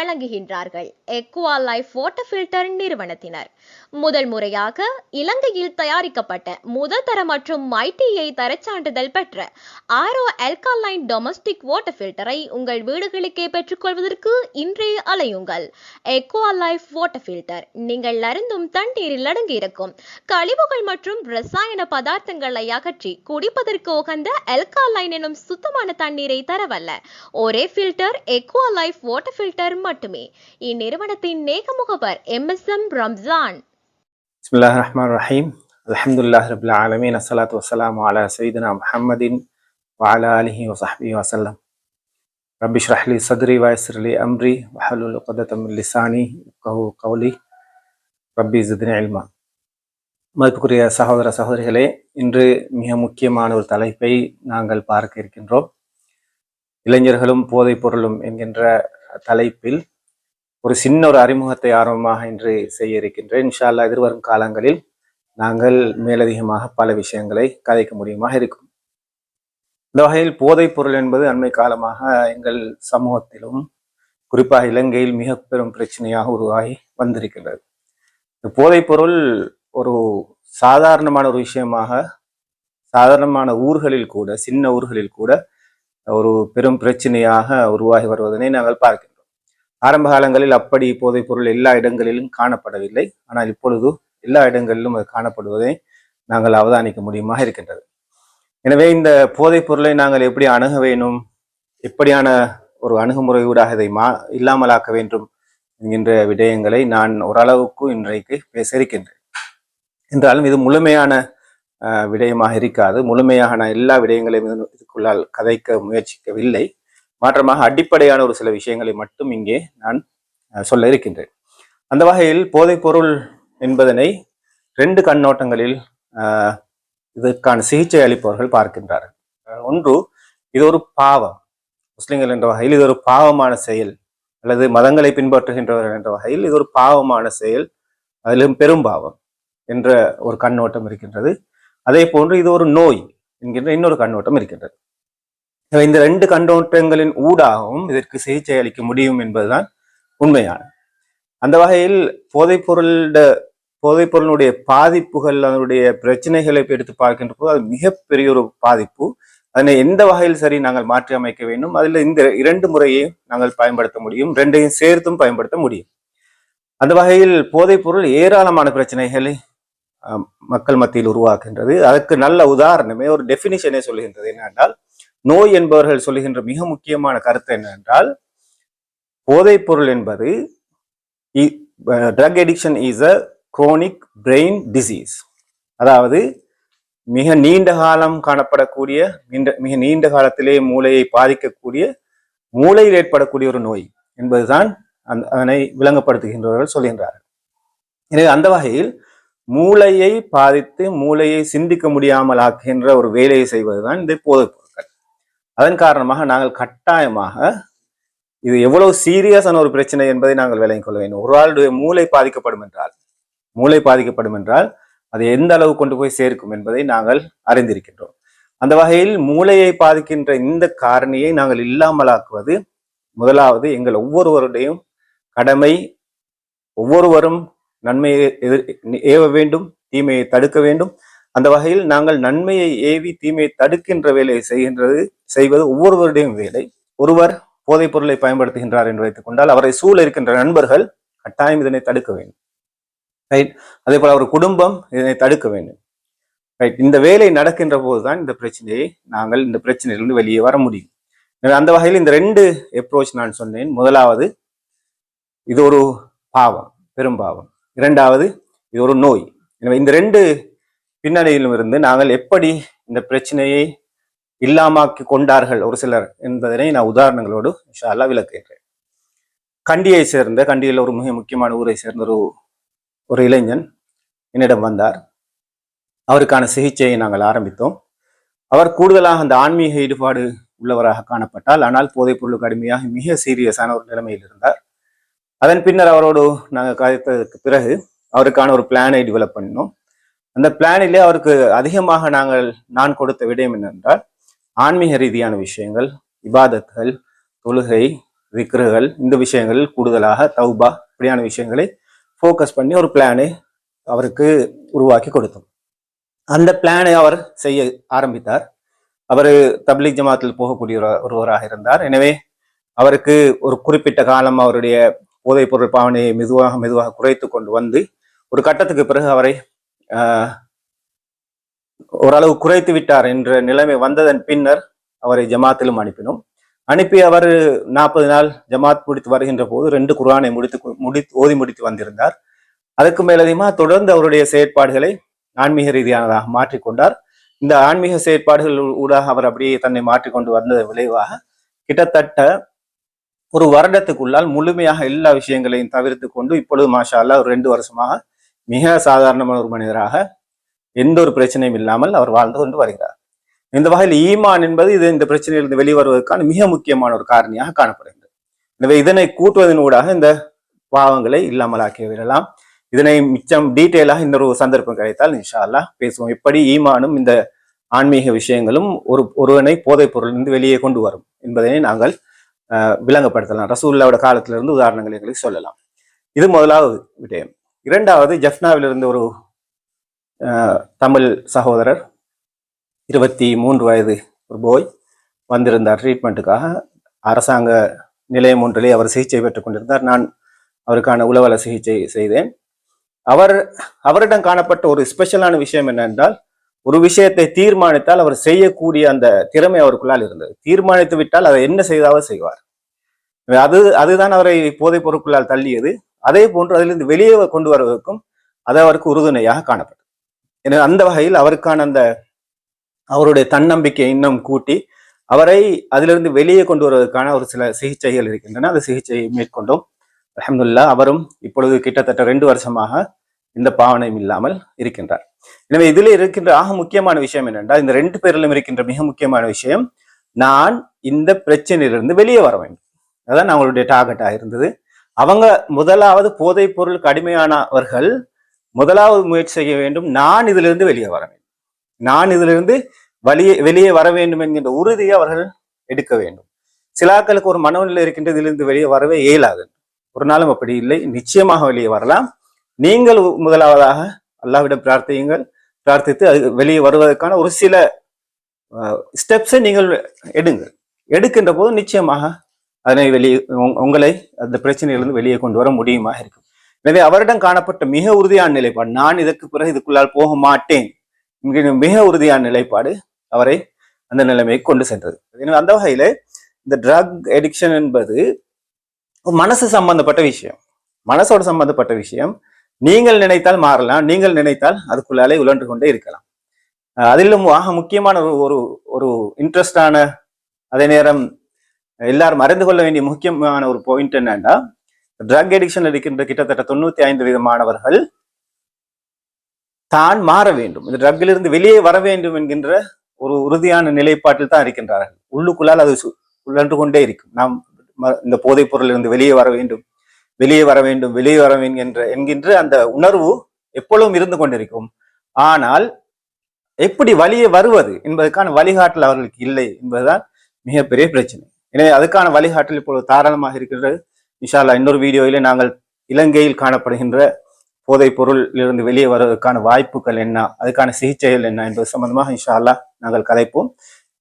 வழங்குகின்றார்கள். Aqua life water filter நிறுவனத்தினர். முதல் முறையாக இலங்கையில் தயாரிக்கப்பட்ட முதல் தர மற்றும் ஐடிஐ தரச்சான்றிதழ் பெற்ற ஆரோ அல்காலைன் டொமஸ்டிக் வாட்டர் ஃபில்டரை உங்கள் வீடுகளுக்கே பெற்றுக்கொள்வதற்கு இன்றே அலையுங்கள். எக்வா லைஃப் வாட்டர் ஃபில்டர் நீங்கள் அருந்தும் தண்ணீரில் அடங்கியிருக்கும் கழிவுகள் மற்றும் ரசாயன பதார்த்தங்களை அகற்றி குடிப்பதற்கு உகந்த அல்காலைன் எனும் சுத்தமான தண்ணீரை தரவல்ல. ஒரே filter aqua life water filter மட்டுமே. இந்நிறுவனத்தின் நேக முகவர் M. S. M. Ramzan. Rahim அலமதுல்லாஹ் ரபுல் ஆலமீன். அஸ்லாத் வசலாம் அலா சயீதுனா முஹம்மதின் வாலா அலிஹி வசஹபி வசல்லம் ரபிஷ் ரஹ்லி சதுரி வாய்ஸ்ரலி அம்ரி வஹலுல் உகதம் லிசானி கவு கவுலி ரப்பி ஜித்னி அல்மா மதிப்புக்குரிய சகோதர சகோதரிகளே இன்று மிக முக்கியமான ஒரு தலைப்பை நாங்கள் பார்க்க இருக்கின்றோம். இளைஞர்களும் போதைப் பொருளும் என்கின்ற தலைப்பில் ஒரு சின்ன ஒரு அறிமுகத்தை ஆர்வமாக இன்று செய்ய இருக்கின்றேன். இன்ஷா எதிர்வரும் காலங்களில் நாங்கள் மேலதிகமாக பல விஷயங்களை கதைக்க முடியுமாக இருக்கும். இந்த வகையில் போதைப் பொருள் என்பது அண்மை காலமாக எங்கள் சமூகத்திலும் குறிப்பாக இலங்கையில் மிக பெரும் பிரச்சனையாக உருவாகி வந்திருக்கின்றது. இந்த போதைப் பொருள் ஒரு சாதாரணமான ஒரு விஷயமாக சாதாரணமான ஊர்களில் கூட சின்ன ஊர்களில் கூட ஒரு பெரும் பிரச்சனையாக உருவாகி வருவதனை நாங்கள் பார்க்கின்றோம். ஆரம்ப காலங்களில் அப்படி போதைப் பொருள் எல்லா இடங்களிலும் காணப்படவில்லை. ஆனால் இப்பொழுது எல்லா இடங்களிலும் அது காணப்படுவதை நாங்கள் அவதானிக்க முடியுமாக இருக்கின்றது. எனவே இந்த போதைப் பொருளை நாங்கள் எப்படி அணுக வேணும் எப்படியான ஒரு அணுகுமுறையூடாக இதை மா இல்லாமலாக்க வேண்டும் என்கின்ற விடயங்களை நான் ஓரளவுக்கு இன்றைக்கு பேச இருக்கின்றேன். என்றாலும் இது முழுமையான விடயமாக இருக்காது. முழுமையாக நான் எல்லா விடயங்களையும் இதுக்குள்ளால் கதைக்க முயற்சிக்கவில்லை. மாற்றமாக அடிப்படையான ஒரு சில விஷயங்களை மட்டும் இங்கே நான் சொல்ல இருக்கின்றேன். அந்த வகையில் போதைப்பொருள் என்பதனை ரெண்டு கண்ணோட்டங்களில் இதற்கான சிகிச்சை அளிப்பவர்கள் பார்க்கின்றார்கள். ஒன்று இது ஒரு பாவம். முஸ்லிம்கள் என்ற வகையில் இது ஒரு பாவமான செயல். அல்லது மதங்களை பின்பற்றுகின்றவர்கள் என்ற வகையில் இது ஒரு பாவமான செயல். அதிலும் பெரும்பாவம் என்ற ஒரு கண்ணோட்டம் இருக்கின்றது. அதே போன்று இது ஒரு நோய் என்கின்ற இன்னொரு கண்ணோட்டம் இருக்கின்றது. இந்த ரெண்டு கண்ணோட்டங்களின் ஊடாகவும் இதற்கு சிகிச்சை அளிக்க முடியும் என்பதுதான் உண்மையான. அந்த வகையில் போதைப் போதைப்பொருளுடைய பாதிப்புகள் அதனுடைய பிரச்சனைகளை எடுத்து பார்க்கின்ற போது அது மிகப்பெரிய ஒரு பாதிப்பு. அதனை எந்த வகையில் சரி நாங்கள் மாற்றி அமைக்க வேண்டும்? அதில் இந்த இரண்டு முறையையும் நாங்கள் பயன்படுத்த முடியும். ரெண்டையும் சேர்த்தும் பயன்படுத்த முடியும். அந்த வகையில் போதைப்பொருள் ஏராளமான பிரச்சனைகளை மக்கள் மத்தியில் உருவாக்குகின்றது. அதற்கு நல்ல உதாரணமே ஒரு டெபினிஷனே சொல்லுகின்றது. என்னென்றால் நோய் என்பவர்கள் சொல்லுகின்ற மிக முக்கியமான கருத்து என்னவென்றால் போதைப்பொருள் என்பது drug addiction is a chronic brain disease அதாவது மிக நீண்ட காலம் காணப்படக்கூடிய நீண்ட- மிக நீண்ட காலத்திலே மூளையை பாதிக்கக்கூடிய மூளையில் ஏற்படக்கூடிய ஒரு நோய் என்பதுதான் அந்த அதனை விளங்கப்படுத்துகின்றவர்கள் சொல்கின்றார்கள். எனவே அந்த வகையில் மூளையை பாதித்து மூளையை சிந்திக்க முடியாமல் ஆக்குகின்ற ஒரு வேலையை செய்வதுதான் இந்த போதைப் பொருட்கள். அதன் காரணமாக நாங்கள் கட்டாயமாக இது எவ்வளவு சீரியஸான ஒரு பிரச்சனை என்பதை நாங்கள் விளங்கிக் கொள்ள வேண்டும். ஒரு ஆளுடைய மூளை பாதிக்கப்படும் என்றால் மூளை பாதிக்கப்படும் என்றால் அது எந்த அளவு கொண்டு போய் சேர்க்கும் என்பதை நாங்கள் அறிந்திருக்கின்றோம். அந்த வகையில் மூளையை பாதிக்கின்ற இந்த காரணியை நாங்கள் இல்லாமலாக்குவது முதலாவது எங்கள் ஒவ்வொருவருடையும் கடமை ஒவ்வொருவரும் நன்மையை எதிர் ஏவ வேண்டும் தீமையை தடுக்க வேண்டும். அந்த வகையில் நாங்கள் நன்மையை ஏவி தீமையை தடுக்கின்ற வேலையை செய்கின்றது செய்வது ஒவ்வொருவருடையும் வேலை. ஒருவர் போதைப் பொருளை பயன்படுத்துகின்றார் என்று வைத்துக் கொண்டால் அவரை சூழ இருக்கின்ற நண்பர்கள் கட்டாயம் இதனை தடுக்க வேண்டும். ரைட் அதே போல அவர் குடும்பம் இதனை தடுக்க வேண்டும். ரைட் இந்த வேலை நடக்கின்ற போதுதான் இந்த பிரச்சனையை நாங்கள் இந்த பிரச்சனையிலிருந்து வெளியே வர முடியும். அந்த வகையில் இந்த ரெண்டு அப்ரோச் நான் சொன்னேன். முதலாவது இது ஒரு பாவம் பெரும்பாவம் இரண்டாவது இது ஒரு நோய். எனவே இந்த ரெண்டு பின்னணியிலும் இருந்து நாங்கள் எப்படி இந்த பிரச்சனையை இல்லாமாக்கி கொண்டார்கள்? ஒரு சிலர் என்பதனை நான் உதாரணங்களோடு இன்ஷா விளக்குகிறேன். கண்டியை சேர்ந்த கண்டியில் ஒரு மிக முக்கியமான ஊரை சேர்ந்த ஒரு ஒரு இளைஞன் என்னிடம் வந்தார். அவருக்கான சிகிச்சையை நாங்கள் ஆரம்பித்தோம். அவர் கூடுதலாக அந்த ஆன்மீக ஈடுபாடு உள்ளவராக காணப்பட்டால் ஆனால் போதைப் பொருளுக்கு அடிமையாக மிக சீரியஸான ஒரு நிலைமையில் இருந்தார். அதன் பின்னர் அவரோடு நாங்கள் கதைத்ததுக்கு பிறகு அவருக்கான ஒரு பிளானை டெவலப் பண்ணினோம். அந்த பிளானிலே அவருக்கு அதிகமாக நாங்கள் நான் கொடுத்த விடயம் என்னென்றால் ஆன்மீக ரீதியான விஷயங்கள் இபாதத்கள் தொழுகை விக்ருகள் இந்த விஷயங்களில் கூடுதலாக தௌபா இப்படியான விஷயங்களை ஃபோக்கஸ் பண்ணி ஒரு பிளானை அவருக்கு உருவாக்கி கொடுத்தோம். அந்த பிளானை அவர் செய்ய ஆரம்பித்தார். அவர் தப்லீக் ஜமாத்தில் போகக்கூடிய ஒரு- ஒருவராக இருந்தார். எனவே அவருக்கு ஒரு குறிப்பிட்ட காலம் அவருடைய போதைப் பொருள் பாவனையை மெதுவாக மெதுவாக குறைத்து கொண்டு வந்து ஒரு கட்டத்துக்கு பிறகு அவரை ஆஹ், ஓரளவு குறைத்து விட்டார் என்ற நிலைமை வந்ததன் பின்னர் அவரை ஜமாத்திலும் அனுப்பினோம். அனுப்பி அவர் நாற்பது நாள் ஜமாத் முடித்து வருகின்ற போது ரெண்டு குர்ஆனை முடித்து முடி ஓதி முடித்து வந்திருந்தார். அதுக்கு மேலதிகமாக தொடர்ந்து அவருடைய செயற்பாடுகளை ஆன்மீக ரீதியானதாக மாற்றிக்கொண்டார் இந்த ஆன்மீக செயற்பாடுகள் ஊடாக அவர் அப்படியே தன்னை மாற்றிக்கொண்டு வந்த விளைவாக கிட்டத்தட்ட ஒரு வருடத்துக்குள்ளால் முழுமையாக எல்லா விஷயங்களையும் தவிர்த்து கொண்டு இப்பொழுது மாஷா ஒரு ரெண்டு வருஷமாக மிக சாதாரணமான ஒரு மனிதராக எந்த ஒரு பிரச்சனையும் இல்லாமல் அவர் வாழ்ந்து கொண்டு வருகிறார். இந்த வகையில் ஈமான் என்பது இது இந்த பிரச்சனையிலிருந்து வெளிவருவதற்கான மிக முக்கியமான ஒரு காரணியாக காணப்படுகிறது எனவே இதனை கூட்டுவதன் ஊடாக இந்த பாவங்களை இல்லாமலாக்கி விடலாம். இதனை மிச்சம் டீட்டெயிலாக இன்னொரு சந்தர்ப்பம் கிடைத்தால் இன்ஷா அல்லாஹ் பேசுவோம். எப்படி ஈமானும் இந்த ஆன்மீக விஷயங்களும் ஒரு ஒருவனை போதைப் பொருளிலிருந்து வெளியே கொண்டு வரும் என்பதனை நாங்கள் விளங்கப்படுத்தலாம். ரசூல்லாவோட காலத்திலிருந்து உதாரணங்கள் எங்களுக்கு சொல்லலாம். இது முதலாவது விடயம். இரண்டாவது ஜஃப்னாவிலிருந்து ஒரு தமிழ் சகோதரர் இருபத்தி மூன்று வயது ஒரு போய் வந்திருந்தார். ட்ரீட்மெண்ட்டுக்காக அரசாங்க நிலையம் ஒன்றிலே அவர் சிகிச்சை பெற்றுக் கொண்டிருந்தார். நான் அவருக்கான உளவல சிகிச்சை செய்தேன். அவர் அவரிடம் காணப்பட்ட ஒரு ஸ்பெஷலான விஷயம் என்னென்றால் ஒரு விஷயத்தை தீர்மானித்தால் அவர் செய்யக்கூடிய அந்த திறமை அவருக்குள்ளால் இருந்தது. தீர்மானித்து விட்டால் அதை என்ன செய்தாவது செய்வார். அது அதுதான் அவரை போதைப் பொருட்களால் தள்ளியது. அதே போன்று அதிலிருந்து வெளியே கொண்டு வருவதற்கும் அது அவருக்கு உறுதுணையாக காணப்பட்டது. எனவே அந்த வகையில் அவருக்கான அந்த அவருடைய தன்னம்பிக்கை இன்னும் கூட்டி அவரை அதிலிருந்து வெளியே கொண்டு வருவதற்கான ஒரு சில சிகிச்சைகள் இருக்கின்றன. அந்த சிகிச்சையை மேற்கொண்டோம். அஹமதுல்லா அவரும் இப்பொழுது கிட்டத்தட்ட ரெண்டு வருஷமாக இந்த பாவனையும் இல்லாமல் இருக்கின்றார். எனவே இதில் இருக்கின்ற ஆக முக்கியமான விஷயம் என்னென்றால் இந்த ரெண்டு பேரிலும் இருக்கின்ற மிக முக்கியமான விஷயம் நான் இந்த பிரச்சனையிலிருந்து வெளியே வர வேண்டும். அதான் அவங்களுடைய டார்கெட்டாக இருந்தது. அவங்க முதலாவது போதைப் பொருள் கடுமையானவர்கள் முதலாவது முயற்சி செய்ய வேண்டும். நான் இதிலிருந்து வெளியே வர வேண்டும். நான் இதிலிருந்து வெளியே வெளியே வர வேண்டும் என்கின்ற உறுதியை அவர்கள் எடுக்க வேண்டும். சிலாக்களுக்கு ஒரு மனநிலை இருக்கின்ற இதிலிருந்து வெளியே வரவே இயலாது. ஒரு நாளும் அப்படி இல்லை. நிச்சயமாக வெளியே வரலாம். நீங்கள் முதலாவதாக அல்லாவிடம் பிரார்த்தியுங்கள். பிரார்த்தித்து அது வெளியே வருவதற்கான ஒரு சில ஸ்டெப்ஸை நீங்கள் எடுங்கள். எடுக்கின்ற போது நிச்சயமாக அதனை வெளியே உங்- உங்களை அந்த பிரச்சனையிலிருந்து வெளியே கொண்டு வர முடியுமா இருக்கும். எனவே அவரிடம் காணப்பட்ட மிக உறுதியான நிலைப்பாடு நான் இதற்கு பிறகு இதுக்குள்ளால் போக மாட்டேன் மிக உறுதியான நிலைப்பாடு அவரை அந்த நிலைமைக்கு கொண்டு சென்றது. எனவே அந்த வகையில இந்த ட்ரக் எடிக்ஷன் என்பது மனசு சம்பந்தப்பட்ட விஷயம். மனசோட சம்பந்தப்பட்ட விஷயம். நீங்கள் நினைத்தால் மாறலாம் நீங்கள் நினைத்தால் அதுக்குள்ளாலே உழன்று கொண்டே இருக்கலாம். அஹ் அதிலும் ஆக முக்கியமான ஒரு ஒரு ஒரு இன்ட்ரெஸ்டான அதே நேரம் எல்லாரும் அறிந்து கொள்ள வேண்டிய முக்கியமான ஒரு பாயிண்ட் என்னன்னா ட்ரக் எடிக்ஷன் இருக்கின்ற கிட்டத்தட்ட தொண்ணூத்தி ஐந்து விதமானவர்கள் தான் மாற வேண்டும். இந்த ட்ரக்கிலிருந்து வெளியே வர வேண்டும் என்கின்ற ஒரு உறுதியான நிலைப்பாட்டில் தான் இருக்கின்றார்கள். உள்ளுக்குள்ளால் அது சு- உழன்று கொண்டே இருக்கும். நாம் இந்த போதைப் பொருளிலிருந்து வெளியே வர வேண்டும். வெளியே வர வேண்டும் வெளியே வர வேண்டும் என்ற என்கின்ற அந்த உணர்வு எப்பொழுதும் இருந்து கொண்டிருக்கும். ஆனால் எப்படி வழியே வருவது என்பதற்கான வழிகாட்டல் அவர்களுக்கு இல்லை என்பதுதான் மிகப்பெரிய பிரச்சனை. எனவே அதுக்கான வழிகாட்டல் இப்பொழுது தாராளமாக இருக்கிறது. விஷாலா இன்னொரு வீடியோவிலே நாங்கள் இலங்கையில் காணப்படுகின்ற போதைப் பொருளிலிருந்து வெளியே வருவதற்கான வாய்ப்புகள் என்ன அதுக்கான சிகிச்சைகள் என்ன என்பது சம்பந்தமாக இன்ஷால்லா நாங்கள் கதைப்போம்.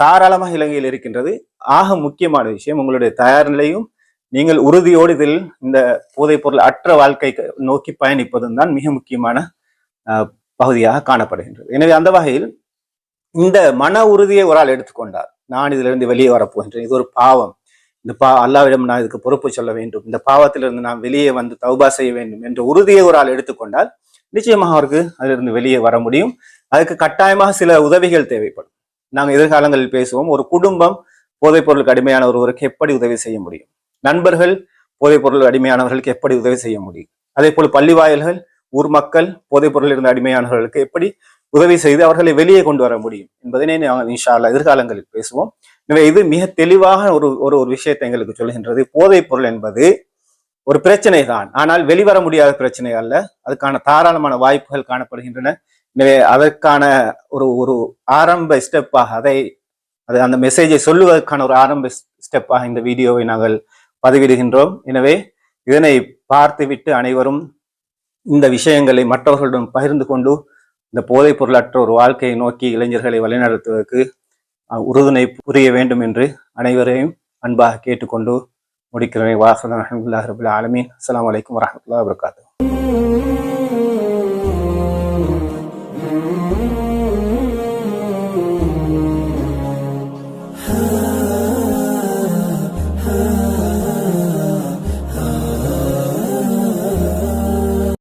தாராளமாக இலங்கையில் இருக்கின்றது. ஆக முக்கியமான விஷயம் உங்களுடைய தயார் நிலையும் நீங்கள் உறுதியோடு இதில் இந்த போதைப் பொருள் அற்ற வாழ்க்கை நோக்கி பயணிப்பதும் தான் மிக முக்கியமான பகுதியாக காணப்படுகின்றது. எனவே அந்த வகையில் இந்த மன உறுதியை ஒரு ஆள் எடுத்துக்கொண்டார் நான் இதிலிருந்து வெளியே வரப்போகின்றேன். இது ஒரு பாவம். இந்த பா அல்லாவிடம் நான் இதுக்கு பொறுப்பு சொல்ல வேண்டும். இந்த பாவத்திலிருந்து நான் வெளியே வந்து தௌபா செய்ய வேண்டும் என்ற உறுதியை ஒரு ஆள் எடுத்துக்கொண்டால் நிச்சயமாக அவருக்கு அதிலிருந்து வெளியே வர முடியும். அதுக்கு கட்டாயமாக சில உதவிகள் தேவைப்படும். நாங்கள் எதிர்காலங்களில் பேசுவோம் ஒரு குடும்பம் போதைப் பொருளுக்கு அடிமையான ஒருவருக்கு எப்படி உதவி செய்ய முடியும்? நண்பர்கள் போதைப் பொருள் அடிமையானவர்களுக்கு எப்படி உதவி செய்ய முடியும்? அதே போல் பள்ளி வாயில்கள் ஊர் மக்கள் போதைப் பொருள் இருந்த அடிமையானவர்களுக்கு எப்படி உதவி செய்து அவர்களை வெளியே கொண்டு வர முடியும் என்பதனை நாங்கள் இன்ஷா எதிர்காலங்களில் பேசுவோம். எனவே இது மிக தெளிவாக ஒரு ஒரு ஒரு விஷயத்தை எங்களுக்கு சொல்கின்றது போதைப் பொருள் என்பது ஒரு பிரச்சனை தான். ஆனால் வெளிவர முடியாத பிரச்சனை அல்ல. அதுக்கான தாராளமான வாய்ப்புகள் காணப்படுகின்றன. எனவே அதற்கான ஒரு ஒரு ஆரம்ப ஸ்டெப்பாக அதை அது அந்த மெசேஜை சொல்லுவதற்கான ஒரு ஆரம்ப ஸ்டெப்பாக இந்த வீடியோவை நாங்கள் பதிவிடுகின்றோம். எனவே இதனை பார்த்துவிட்டு அனைவரும் இந்த விஷயங்களை மற்றவர்களுடன் பகிர்ந்து கொண்டு இந்த போதைப் பொருளற்ற ஒரு வாழ்க்கையை நோக்கி இளைஞர்களை வழிநடத்துவதற்கு உறுதுணை புரிய வேண்டும் என்று அனைவரையும் அன்பாக கேட்டுக்கொண்டு முடிக்கிறேன். வாசல் அஹமதுல்லாஹ் ரபுல் ஆலமீன். அஸ்லாம் வலைக்கம் வரஹ்மத்துல்லாஹி வபரகாத்துஹு.